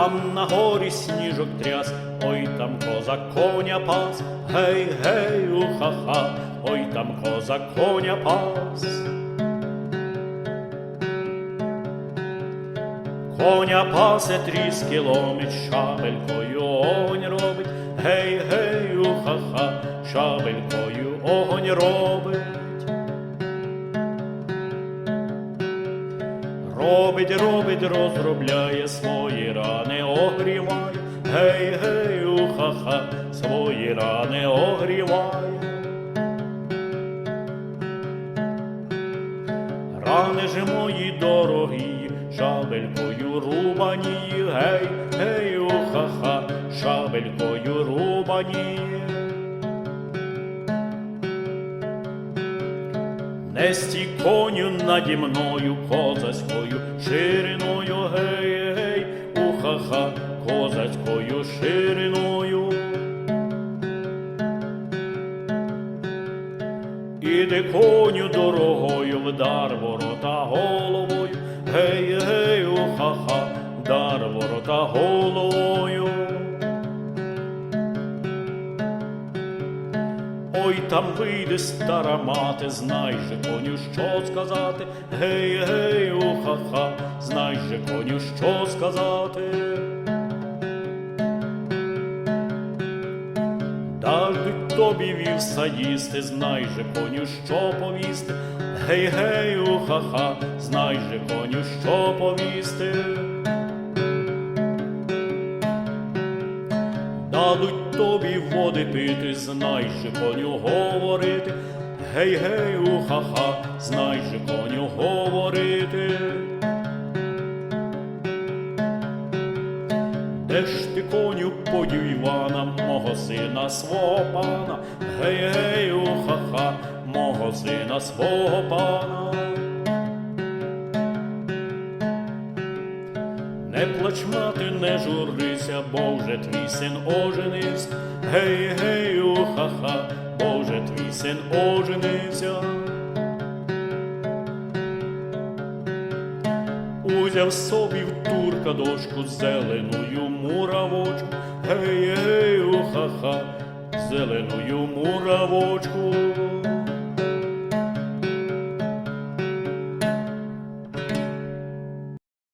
Там на горі сніжок тряс, ой там козак коня пас, гей, гей, уха-ха, ой там козак коня пас. Коня пасе тріски ломить, шабелькою огонь робить, гей, гей, уха-ха, шабелькою огонь робить. Робить, робить, розробляє свої рани, огріває, гей, гей, уха-ха, свої рани огріває. Рани ж мої дорогі, шабелькою рубані, гей, гей, уха-ха, шабелькою рубані. Не стій коню наді мною козацькою шириною, гей, гей, уха-ха, козацькою шириною. Іди коню дорогою, вдар ворота головою, гей, гей, уха-ха, вдар ворота головою. Ой, там вийде стара мати, знай же коню, що сказати, гей, гей, уха-ха, знай же коню, що сказати. Дадуть тобі вівса їсти, знай же коню, що повісти, гей, гей, уха-ха, знай же коню, що повісти. Дадуть тобі води пити, знай же коню говорити, гей, гей, уха-ха, знай же коню говорити. Де ж ти коню подів Івана, мого сина свого пана, гей, гей, уха-ха, мого сина свого пана. Не плач, мати, не журися, бо вже твій син оженився, гей, гей, уха-ха, бо твій син оженився. Узяв собі в турка дошку зеленою муравочку, гей, гей, уха-ха, зеленою муравочку.